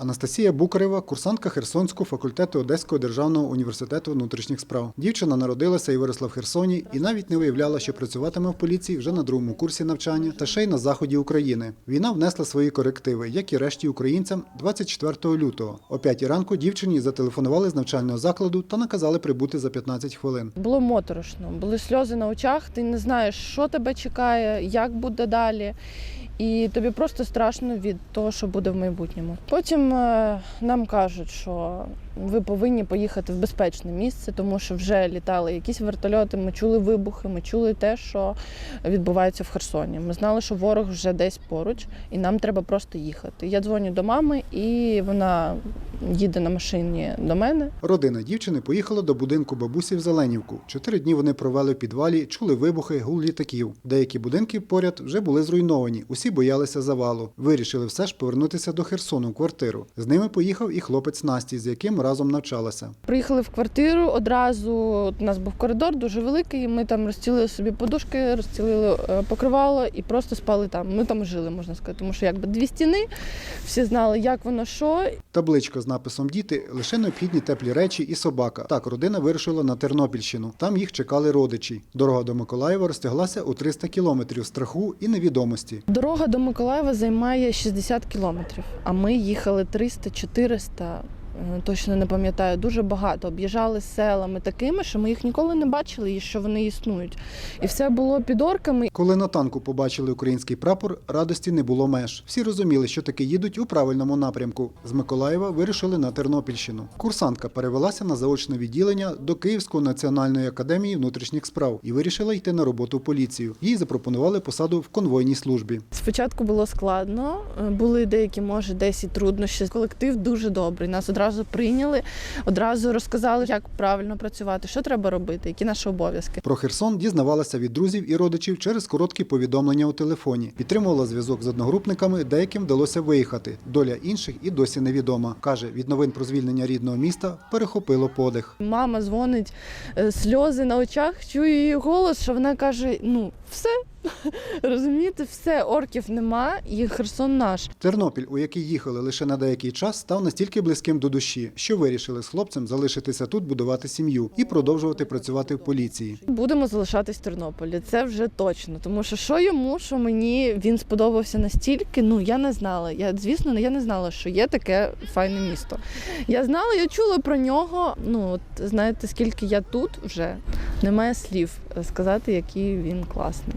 Анастасія Букарева, курсантка Херсонського факультету Одеського державного університету внутрішніх справ. Дівчина народилася і виросла в Херсоні, і навіть не виявляла, що працюватиме в поліції вже на другому курсі навчання та ще й на заході України. Війна внесла свої корективи, як і решті українцям, 24 лютого. О 5 ранку дівчині зателефонували з навчального закладу та наказали прибути за 15 хвилин. Було моторошно, були сльози на очах. Ти не знаєш, що тебе чекає, як буде далі. І тобі просто страшно від того, що буде в майбутньому. Потім е, нам кажуть, що ви повинні поїхати в безпечне місце, тому що вже літали якісь вертольоти. Ми чули вибухи, ми чули те, що відбувається в Херсоні. Ми знали, що ворог вже десь поруч, і нам треба просто їхати. Я дзвоню до мами, і вона їде на машині до мене. Родина дівчини поїхала до будинку бабусі в Зеленівку. Чотири дні вони провели в підвалі, чули вибухи, гул літаків. Деякі будинки поряд вже були зруйновані. Усі боялися завалу. Вирішили все ж повернутися до Херсону в квартиру. З ними поїхав і хлопець Насті, з яким разом навчалася. Приїхали в квартиру одразу. У нас був коридор дуже великий. Ми там розцілили собі подушки, розцілили е, покривало і просто спали там. Ми там жили, можна сказати, тому що якби дві стіни, всі знали, як воно що. Табличка з написом Діти лише необхідні теплі речі і собака. Так, родина вирушила на Тернопільщину. Там їх чекали родичі. Дорога до Миколаєва розтяглася у 300 кілометрів страху і невідомості. Дорога до Миколаєва займає 60 кілометрів, а ми їхали 300-400. Е, Точно не пам'ятаю, дуже багато. Об'їжджали селами такими, що ми їх ніколи не бачили і що вони існують. І все було під орками. Коли на танку побачили український прапор, радості не було меж. Всі розуміли, що таки їдуть у правильному напрямку. З Миколаєва вирішили на Тернопільщину. Курсантка перевелася на заочне відділення до Київської національної академії внутрішніх справ і вирішила йти на роботу в поліцію. Їй запропонували посаду в конвойній службі. Спочатку було складно, е, були деякі, може, десь і труднощі. Колектив дуже добрий. Нас одразу прийняли, одразу розказали, як правильно працювати, що треба робити, які наші обов'язки. Про Херсон дізнавалася від друзів і родичів через короткі повідомлення у телефоні. Підтримувала зв'язок з одногрупниками, деяким вдалося виїхати. Доля інших і досі невідома. Каже, від новин про звільнення рідного міста перехопило подих. Мама дзвонить, е, сльози на очах, чую її голос, що вона каже: ну, все. Розумієте, все, орків нема, і Херсон наш. Тернопіль, у який їхали лише на деякий час, став настільки близьким до душі, що вирішили з хлопцем залишитися тут, будувати сім'ю і продовжувати працювати в поліції. Будемо залишатись в Тернополі. Це вже точно. Тому що що йому, що мені він сподобався настільки. Ну я не знала. Я звісно, я не знала, що є таке файне місто. Я знала, я чула про нього. Ну от знаєте, скільки я тут вже немає слів сказати, який він класний.